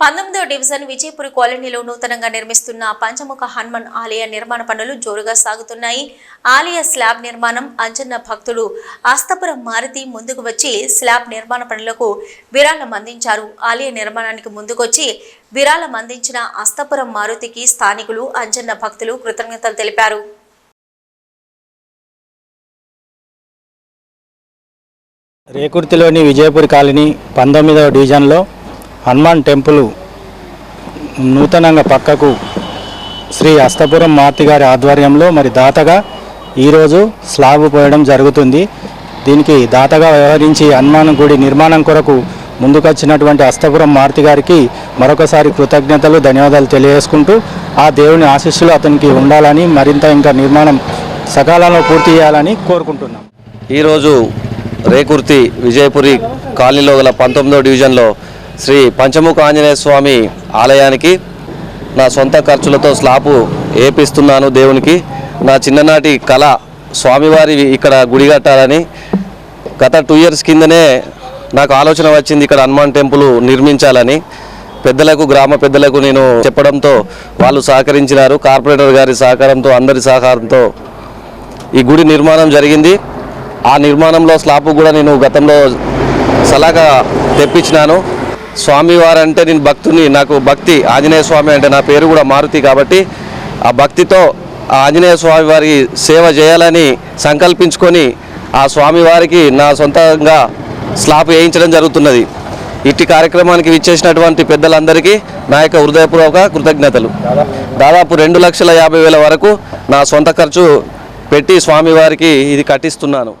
పంతొమ్మిదో డివిజన్ విజయపురి కాలనీలో నూతనంగా నిర్మిస్తున్న పంచముఖ హనుమాన్ ఆలయ నిర్మాణ పనులు జోరుగా సాగుతున్నాయి. ఆలయ స్లాబ్ నిర్మాణం అంజన్న భక్తుడు అస్తపురం మారుతి ముందుకు వచ్చి స్లాబ్ నిర్మాణ పనులకు విరాళం అందించారు. ఆలయ నిర్మాణానికి ముందుకొచ్చి విరాళం అందించిన అస్తపురం మారుతికి స్థానికులు అంజన్న భక్తులు కృతజ్ఞతలు తెలిపారు. రేకుర్తిలోని విజయపూర్ కాలనీ పంతొమ్మిదవ డివిజన్లో హనుమాన్ టెంపుల్ నూతనంగా పక్కకు శ్రీ అస్తపురం మార్తి గారి ఆధ్వర్యంలో మరి దాతగా ఈరోజు స్లాబ్ పోయడం జరుగుతుంది. దీనికి దాతగా వ్యవహరించి హనుమాన్ గుడి నిర్మాణం కొరకు ముందుకొచ్చినటువంటి అస్తపురం మార్తి గారికి మరొకసారి కృతజ్ఞతలు ధన్యవాదాలు తెలియజేసుకుంటూ ఆ దేవుని ఆశీస్సులు అతనికి ఉండాలని మరింత ఇంకా నిర్మాణం సకాలంలో పూర్తి చేయాలని కోరుకుంటున్నాం. ఈరోజు రేకుర్తి విజయపురి కాలనీలో గల పంతొమ్మిదో డివిజన్లో శ్రీ పంచముఖ ఆంజనేయ స్వామి ఆలయానికి నా సొంత ఖర్చులతో స్లాపు ఏపిస్తున్నాను దేవునికి. నా చిన్ననాటి కళ స్వామివారి ఇక్కడ గుడి కట్టాలని గత టూ ఇయర్స్ కిందనే నాకు ఆలోచన వచ్చింది ఇక్కడ హనుమాన్ టెంపుల్ నిర్మించాలని. పెద్దలకు గ్రామ పెద్దలకు నేను చెప్పడంతో వాళ్ళు సహకరించినారు. కార్పొరేటర్ గారి సహకారంతో అందరి సహకారంతో ఈ గుడి నిర్మాణం జరిగింది. ఆ నిర్మాణంలో స్లాబ్ కూడా నేను గతంలో సలాగా తెప్పించినాను. స్వామివారు అంటే నేను భక్తుని నాకు భక్తి. ఆంజనేయ స్వామి అంటే నా పేరు కూడా మారుతి కాబట్టి ఆ భక్తితో ఆ ఆంజనేయ స్వామి వారికి సేవ చేయాలని సంకల్పించుకొని ఆ స్వామివారికి నా సొంతంగా స్లాబ్ వేయించడం జరుగుతున్నది. ఇట్టి కార్యక్రమానికి విచ్చేసినటువంటి పెద్దలందరికీ నా యొక్క హృదయపూర్వక కృతజ్ఞతలు. దాదాపు రెండు లక్షల యాభై వేల వరకు నా సొంత ఖర్చు పెట్టి స్వామివారికి ఇది కట్టిస్తున్నాను.